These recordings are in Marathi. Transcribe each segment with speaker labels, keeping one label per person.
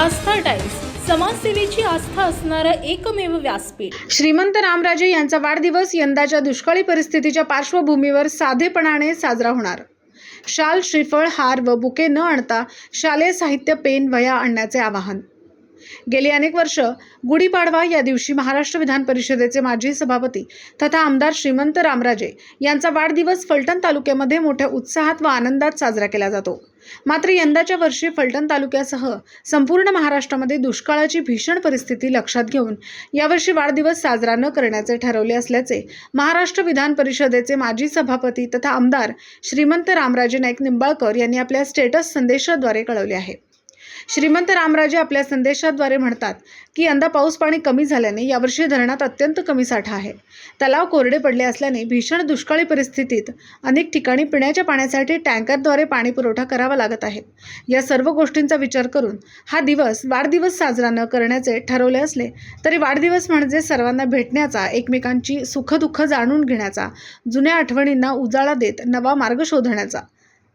Speaker 1: आस्था टाइम्स समाजसेवेची आस्था असणारं एकमेव व्यासपीठ.
Speaker 2: श्रीमंत रामराजे यांचा वाढदिवस यंदाच्या दुष्काळी परिस्थितीच्या पार्श्वभूमीवर साधेपणाने साजरा होणार. शाल श्रीफळ हार व बुके न आणता शालेय साहित्य पेन वया आणण्याचे आवाहन. गेली अनेक वर्ष गुढीपाडवा या दिवशी महाराष्ट्र विधान परिषदेचे माजी सभापती तथा आमदार श्रीमंत रामराजे यांचा वाढदिवस फलटण तालुक्यामध्ये मोठ्या उत्साहात व आनंदात साजरा केला जातो. मात्र यंदाच्या वर्षी फलटण तालुक्यासह संपूर्ण महाराष्ट्रामध्ये दुष्काळाची भीषण परिस्थिती लक्षात घेऊन यावर्षी वाढदिवस साजरा न करण्याचे ठरवले असल्याचे महाराष्ट्र विधान परिषदेचे माजी सभापती तथा आमदार श्रीमंत रामराजे नाईक निंबाळकर यांनी आपल्या स्टेटस संदेशाद्वारे कळवले आहे. श्रीमंत रामराजे आपल्या संदेशाद्वारे म्हणतात की यंदा पाऊस पाणी कमी झाल्याने यावर्षी धरणात अत्यंत कमी साठा आहे. तलाव कोरडे पडले असल्याने भीषण दुष्काळी परिस्थितीत अनेक ठिकाणी पिण्याच्या पाण्यासाठी टँकरद्वारे पाणी पुरवठा करावा लागत आहे. या सर्व गोष्टींचा विचार करून हा दिवस वाढदिवस साजरा न करण्याचे ठरवले असले तरी वाढदिवस म्हणजे सर्वांना भेटण्याचा एकमेकांची सुखदुःख जाणून घेण्याचा जुन्या आठवणींना उजाळा देत नवा मार्ग शोधण्याचा.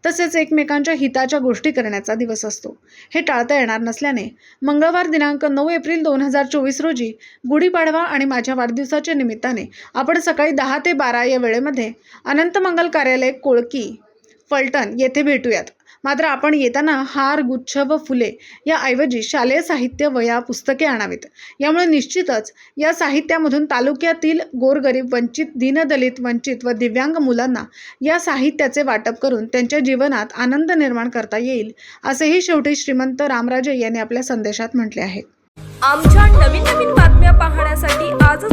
Speaker 2: तसेच एकमेकांच्या हिताच्या गोष्टी करण्याचा दिवस असतो. हे टाळता येणार नसल्याने मंगळवार दिनांक नऊ एप्रिल दोन हजार चोवीस रोजी गुढीपाडवा आणि माझ्या वाढदिवसाच्या निमित्ताने आपण सकाळी दहा ते बारा या वेळेमध्ये अनंत मंगल कार्यालय कोळकी फलटण येथे भेटूयात. मात्र आपण येताना हार गुच्छ व फुले याऐवजी शालेय साहित्य वया पुस्तके आणावीत. यामुळे निश्चितच या साहित्यामधून तालुक्यातील गोरगरीब वंचित दीनदलित वंचित व दिव्यांग मुलांना या साहित्याचे वाटप करून त्यांच्या जीवनात आनंद निर्माण करता येईल असेही शेवटी श्रीमंत रामराजे यांनी आपल्या संदेशात म्हटले आहे.
Speaker 3: आमच्या नवीन नवीन बातम्या पाहण्यासाठी आज